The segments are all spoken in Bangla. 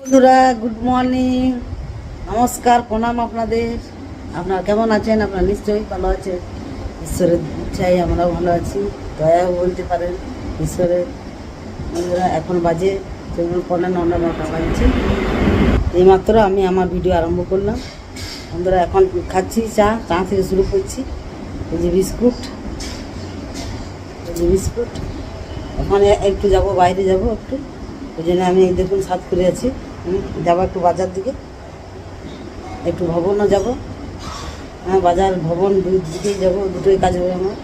বন্ধুরা গুড মর্নিং নমস্কার, প্রণাম আপনাদের। আপনারা কেমন আছেন? আপনারা নিশ্চয়ই ভালো আছেন। ঈশ্বরের ইচ্ছায় আমরাও ভালো আছি। দয়াও বলতে পারেন ঈশ্বরের। বন্ধুরা, এখন বাজে চলুন পনেরো নটা নটা বাজছে। এইমাত্র আমি আমার ভিডিও আরম্ভ করলাম। বন্ধুরা, এখন খাচ্ছি চা। চা থেকে শুরু করছি। এই যে বিস্কুট। এই যে বিস্কুট। ওখানে একটু যাব, বাইরে যাব একটু। ওই জন্য আমি দেখুন সাত করে আছি। আমি যাব একটু বাজার দিকে। একটু ভবনও যাব। হ্যাঁ বাজার, ভবন দুই দিকেই যাব, দুটোই কাজ হবে আমার।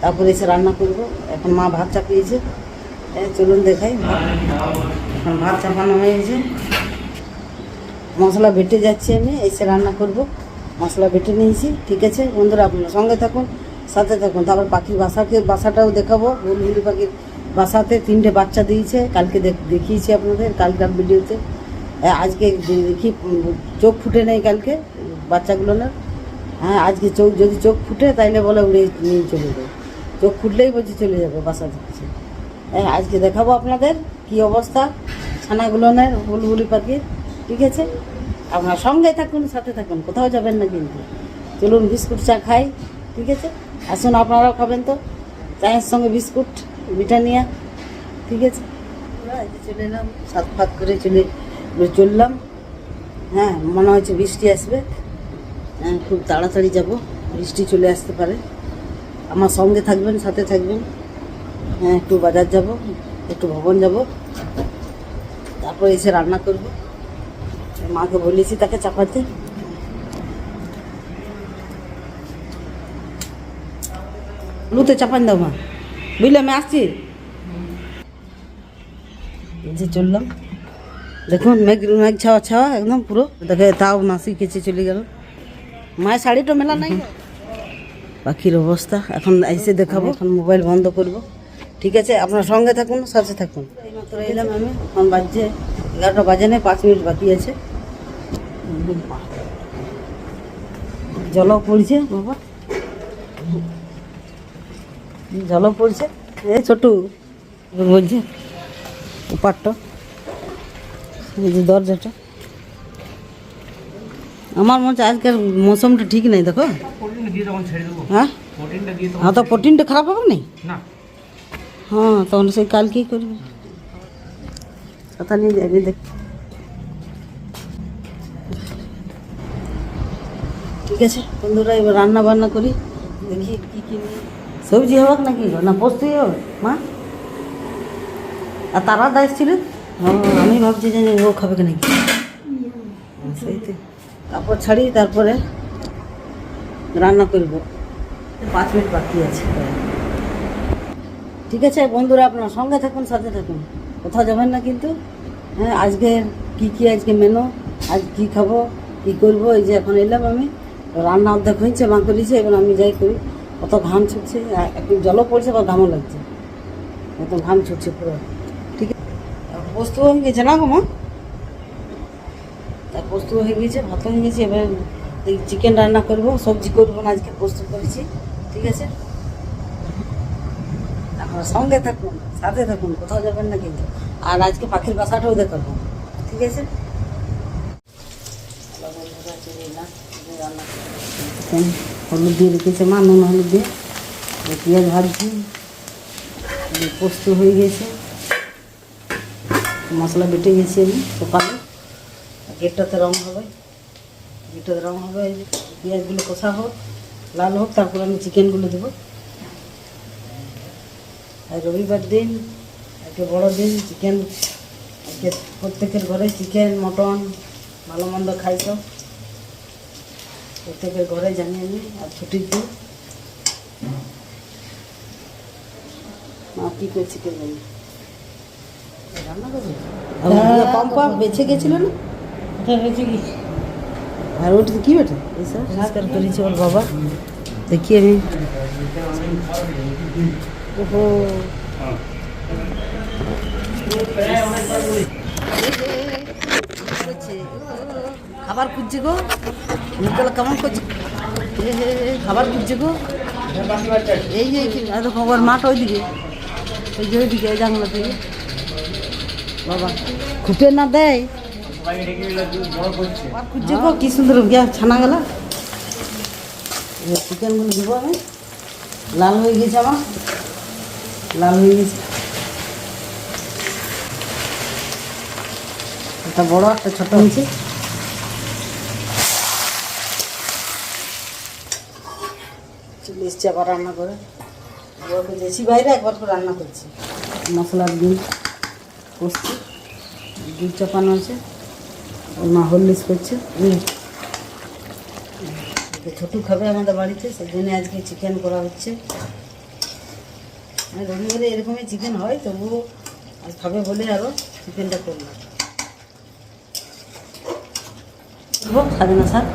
তারপরে এসে রান্না করব। এখন মা ভাত চাপিয়েছে। চলুন দেখাই। এখন ভাত চাপানো হয়েছে। মশলা বেটে যাচ্ছি আমি, এসে রান্না করব। মশলা বেটে নিয়েছি, ঠিক আছে? বন্ধুরা, আপনারা সঙ্গে থাকুন, সাথে থাকুন। তারপর পাখির বাসাকে, বাসাটাও দেখাবো। বুলবুলি পাখির বাসাতে তিনটে বাচ্চা দিয়েছে, কালকে দেখ- দেখিয়েছি আপনাদের কালকার ভিডিওতে। আজকে দেখি চোখ ফুটে নেই কালকে, বাচ্চাগুলো না। হ্যাঁ আজকে চোখ, যদি চোখ ফুটে, তাইলে বলে উড়ে নিয়ে চলে যাবে। চোখ ফুটলেই বলছি চলে যাবে, বাসা দিচ্ছে। হ্যাঁ আজকে দেখাবো আপনাদের কি অবস্থা, ছানাগুলোনের বুলবুলি পাখির ঠিক আছে? আপনার সঙ্গে থাকুন, সাথে থাকুন, কোথাও যাবেন না কিন্তু। চলুন বিস্কুট চা খাই, ঠিক আছে? আসুন, আপনারাও খাবেন তো। চায়ের সঙ্গে বিস্কুট। ব্রিটানিয়া ঠিক আছে? চলে এলাম, সাত ফাত করে চলে চললাম। হ্যাঁ মনে হচ্ছে বৃষ্টি আসবে। হ্যাঁ খুব তাড়াতাড়ি যাব, বৃষ্টি চলে আসতে পারে। আমার সঙ্গে থাকবেন, সাথে থাকবেন। হ্যাঁ একটু বাজার যাব, একটু ভবন যাব। তারপর এসে রান্না করব। মাকে বলেছি তাকে চাপাতে। লুতে চাপান দাও মা। বুঝলে, আমি আসছি। যে চললাম। দেখুন, মেঘ মেঘ ছাওয়া ছাওয়া, একদম পুরো। দেখে তাও নাসি কেচে চলে গেল। মায়ের শাড়িটা মেলা নাই। পাখির অবস্থা। এখন এসে দেখাবো, এখন মোবাইল বন্ধ করব। ঠিক আছে, আপনার সঙ্গে থাকুন, সাথে থাকুন। এইমাত্র এলাম আমি, এখন বাজছে এগারোটা বাজে নেই, পাঁচ মিনিট বাকি আছে। জলও পড়ছে, বাবা। জলও পড়ছে। এ ছোটু বলছে উপারটা যে দরজাটা। আমার মনে হচ্ছে আজকের মৌসুমটা ঠিক নেই দেখো। হ্যাঁ? হ্যাঁ তো প্রোটিনটা খারাপ হবে না না। হ্যাঁ তখন সেই কালকেই করবে? কথা নিয়ে যাবে দেখ। ঠিক আছে বন্ধুরা এবার রান্না বান্না করি দেখি কি কি নিয়ে সবজি হোক নাকি? না পোস্তই হবে মা? আর তারা দায় ছিল? আমি ভাবছি যে ও খাবে কি নাকি সেই তারপর ছাড়ি, তারপরে রান্না করব। পাঁচ মিনিট বাকি আছে। ঠিক আছে, বন্ধুরা, আপনার সঙ্গে থাকুন, সাথে থাকুন। কোথাও যাবেন না কিন্তু। হ্যাঁ আজকে কি কি, আজকে মেনু আজ কি খাব, কি করব, এই যে এখন এলাম আমি। রান্না অর্ধেক হয়েছে মা করেছে এবার আমি যাই করি। কত ঘাম ছুটছে একটু জলও পড়ছে বা ঘামও লাগছে। কত ঘাম ছুটছে পুরো। ঠিক আছে? পোস্ত হয়ে গেছে না মা? তা পোস্ত হয়ে গেছে ভাত হয়ে গেছে, এবার চিকেন রান্না করব, সবজি করব না, আজকে পোস্ত করেছি। ঠিক আছে? আপনার সঙ্গে থাকুন, সাথে থাকুন, কোথাও যাবেন না কিন্তু। আর আজকে পাখির বাসাটাও দেখাবো। ঠিক আছে? রান্না। এখন হলুদ দিয়ে রেখেছে মা, নুন, হলুদ দিয়ে। পেঁয়াজ ভাজছি। পোস্ত হয়ে গেছে। মশলা বেটে গেছি আমি সকালে। গেটটাতে রং হবে। গেটটাতে রং হবে। পেঁয়াজগুলো কষা হোক, লাল হোক, তারপর আমি চিকেনগুলো দেবো। আর রবিবার দিন, একটা বড় দিন, চিকেন। আজকে প্রত্যেকের ঘরে চিকেন, মটন, ভালো মন্দ খাই তো প্রত্যেকের ঘরে জানি আমি আর ছুটির দিন মা কী করে চিকেন জানি রান্না করবে পাম্পা বেছে গেছিল না আর ওটা কি বেটা সংস্কার করেছে ওর বাবা দেখি আমি ওহো খাবার খুঁজছে গো নিকলা কেমন করছে? খাবার খুঁজছে গো। এই যে দেখো ওর মাঠ ওইদিকে। এই যে, ওইদিকে, এই জানলা থেকে। বাবা, খুঁটে না দেয়? খুঁজছে গো, কি সুন্দর গিয়া ছানা গেল। চিকেনগুলো দেবো আমি। লাল হয়ে গেছে আমার। লাল হয়ে গেছে। একটা বড়, একটা ছোট। হয়েছে এসছি আবার রান্না করে। দিয়েছি বাইরে একবার করে রান্না করছি। মশলার ডিম কষছি দুধ চাপানো আছে। মা হললিস করছে। ছোটু খাবে আমাদের বাড়িতে, সেই জন্য আজকে চিকেন করা হচ্ছে। আর রবিবারে এরকমই চিকেন হয়, তবুও আজ খাবে বলে আরও চিকেনটা করলাম। করব স্বাধীনা স্যার।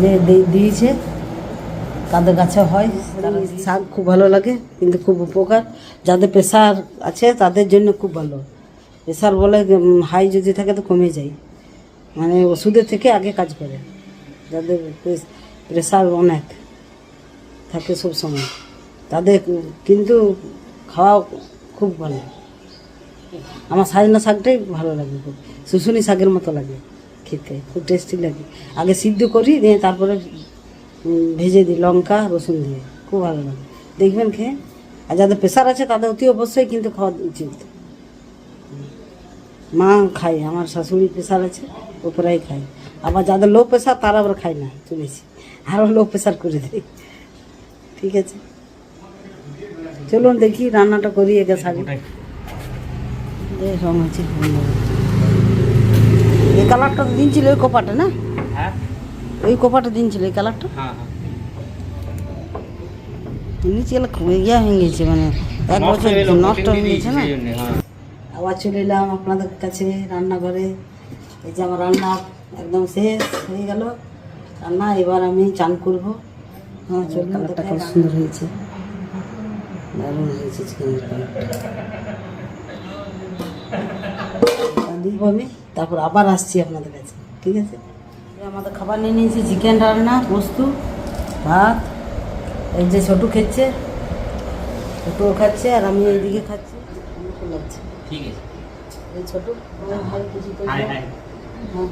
যে দিয়েছে কাদের কাছে হয়। শাক খুব ভালো লাগে, কিন্তু খুব উপকার। যাদের প্রেশার আছে, তাদের জন্য খুব ভালো। প্রেশার বলে হাই যদি থাকে তো কমে যায়। মানে ওষুধের থেকে আগে কাজ করে। যাদের প্রেশার অনেক, থাকে সব সময়। তাদের কিন্তু খাওয়া খুব ভালো। আমার সাজনা শাকটাই ভালো লাগে খুব। শুশুনি শাকের মতো লাগে খেতে, খুব টেস্টি লাগে। আগে সিদ্ধ করি দিয়ে তারপরে ভেজে দিই লঙ্কা রসুন দিয়ে। খুব ভালো লাগে। দেখবেন খেয়ে? আর যাদের প্রেশার আছে তাদের অতি অবশ্যই কিন্তু খাওয়া উচিত। মা খায় আমার শাশুড়ি প্রেশার আছে ও প্রায় খায়। আবার যাদের লো প্রেশার তারা আবার খায় না শুনেছি। আরও লো প্রেশার করে দেয়। ঠিক আছে? চলুন দেখি রান্নাটা করি একে শাড়ি রং আছে এই কালারটা তো দিন ছিল ওই কোপাটা না? হ্যাঁ। ওই কপাটা দিন ছিল এই কালারটা? হ্যাঁ হ্যাঁ। নিচে গেলে খুব ইয়া হয়ে গেছে মানে এক বছর নষ্ট হয়ে গেছে না? হ্যাঁ। আবার চলে এলাম আপনাদের কাছে রান্নাঘরে। এই যে আমার রান্না একদম শেষ হয়ে গেল। রান্না এবার আমি চান করব। হ্যাঁ চলুন কালারটা খুব সুন্দর হয়েছে। দারুণ হয়েছে চিকেনের কালারটা দিব আমি তারপর আবার আসছি আপনাদের কাছে ঠিক আছে? আমাদের খাবার নিয়ে নিয়েছি চিকেন রান্না পোস্ত ভাত এই যে ছোটু খেচ্ছে ছোটুও খাচ্ছে আর আমি এইদিকে খাচ্ছি। লাগছে ঠিক আছে। এই ছোট ভাই কিছু হ্যাঁ।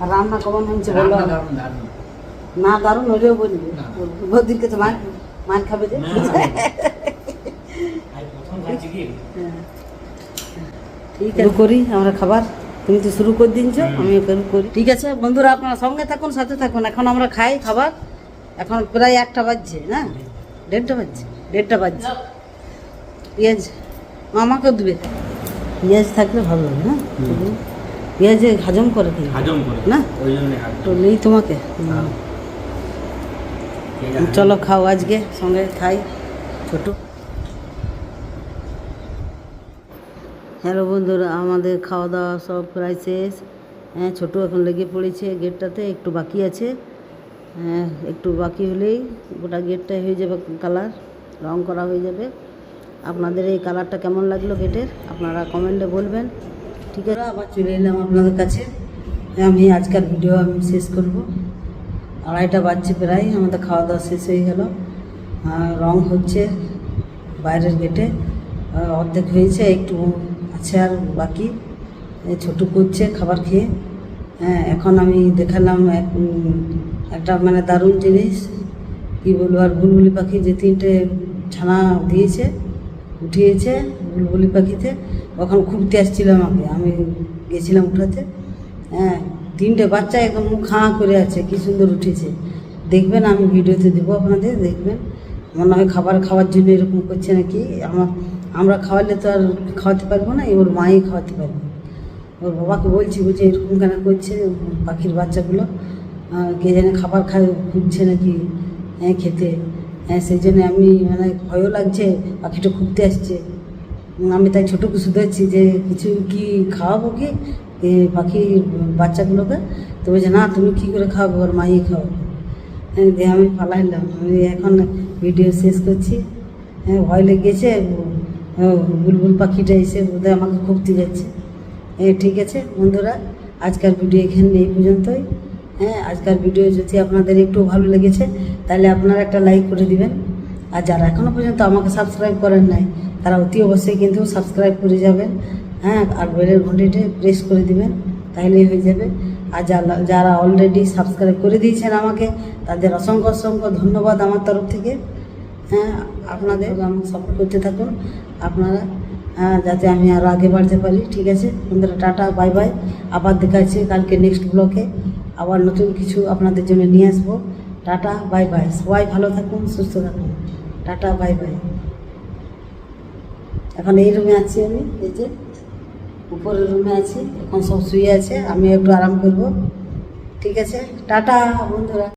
আর রান্না কেমন হয়েছে বলো? না দারুণ হলেও বলবি। না। বদিনকে তো মার মার খাবে যে। হ্যাঁ। ঠিক আছে। করি আমরা খাবার। তুমি তো শুরু করে দিনছো আমি করি। ঠিক আছে বন্ধুরা আপনারা সঙ্গে থাকুন সাথে থাকুন। এখন আমরা খাই খাবার। এখন প্রায় একটা বাজছে না? দেড়টা বাজছে দেড়টা বাজছে। পেঁয়াজ মামাকে দেবে। পেঁয়াজ থাকলে ভালো লাগে না? পেঁয়াজ হাজম করে কি হজম করে না? ওই জন্য তো নেই তোমাকে। চলো খাও আজকে সঙ্গে খাই। ছোট। হ্যালো বন্ধুরা, আমাদের খাওয়া দাওয়া সব প্রায় শেষ। হ্যাঁ ছোটো এখন লেগে পড়েছে গেটটাতে, একটু বাকি আছে। হ্যাঁ একটু বাকি হলেই গোটা গেটটাই হয়ে যাবে কালার, রং করা হয়ে যাবে। আপনাদের এই কালারটা কেমন লাগল গেটের, আপনারা কমেন্টে বলবেন। ঠিক আছে? আবার চলে এলাম আপনাদের কাছে। আমি আজকের ভিডিও আমি শেষ করব। আড়াইটা বাজছে প্রায়, আমাদের খাওয়া দাওয়া শেষ হয়ে গেল। রং হচ্ছে বাইরের গেটে। অর্ধেক হয়েছে, একটু আছে আর বাকি। ছোটো করছে, খাবার খেয়ে। হ্যাঁ এখন আমি দেখালাম এক একটা মানে দারুণ জিনিস। কী বলব, আর বুলবুলি পাখি যে তিনটে ছানা দিয়েছে, উঠিয়েছে বুলবুলি পাখিতে। ওখান খুঁজতে আসছিল আমাকে। আমি গেছিলাম উঠাতে। হ্যাঁ তিনটে বাচ্চা একদম মুখ হাঁ করে আছে। কি সুন্দর উঠেছে। দেখবেন, আমি ভিডিওতে দেবো আপনাদের, দেখবেন। মনে হয় খাবার খাওয়ার জন্য এরকম করছে নাকি? আমার আমরা খাওয়ালে তো আর খাওয়াতে পারব না ওর মাই খাওয়াতে পারব। ওর বাবাকে বলছি বলছি, এরকম কেন করছে পাখির বাচ্চাগুলো? কে জানে খাবার খায় খুঁজছে নাকি হ্যাঁ খেতে। হ্যাঁ সেই জন্য আমি মানে ভয়ও লাগছে, পাখিটা খুঁজতে আসছে। আমি তাই ছোটোকে শুধরাচ্ছি যে, কিছু কি খাওয়াবো কি, এ পাখির বাচ্চাগুলোকে? তো বলছে, না, তুমি কী করে খাওয়াবো, ওর মাই খাওয়াবো। হ্যাঁ দিয়ে আমি পালাইলাম। আমি এখন ভিডিও শেষ করছি। হ্যাঁ ভয় লেগেছে বুলবুল পাখিটা এসে বোধহয় আমাকে খুঁজতে যাচ্ছে হ্যাঁ ঠিক আছে, বন্ধুরা, আজকের ভিডিও এখানে এই পর্যন্তই। হ্যাঁ আজকের ভিডিও যদি আপনাদের একটু ভালো লেগেছে, তাহলে আপনারা একটা লাইক করে দিবেন। আর যারা এখনও পর্যন্ত আমাকে সাবস্ক্রাইব করেন নাই, তারা অতি অবশ্যই কিন্তু সাবস্ক্রাইব করে যাবেন। হ্যাঁ আর বেলের ঘন্টিটা প্রেস করে দিবেন তাহলেই হয়ে যাবে। আর যারা যারা অলরেডি সাবস্ক্রাইব করে দিয়েছেন আমাকে, তাদের অসংখ্য অসংখ্য ধন্যবাদ আমার তরফ থেকে। হ্যাঁ আপনাদের আমাকে সাপোর্ট করতে থাকুন। আপনারা হ্যাঁ যাতে আমি আরও আগে বাড়তে পারি, ঠিক আছে? বন্ধুরা, টাটা বাই বাই আবার দেখা যাচ্ছে কালকে নেক্সট ব্লকে আবার নতুন কিছু আপনাদের জন্য নিয়ে আসব। টাটা বাই বাই সবাই ভালো থাকুন, সুস্থ থাকুন। টাটা বাই বাই এখন এই রুমে আছি আমি, এই যে উপরের রুমে আছি। এখন সব শুয়ে আছে আমি একটু আরাম করব। ঠিক আছে? টাটা, বন্ধুরা।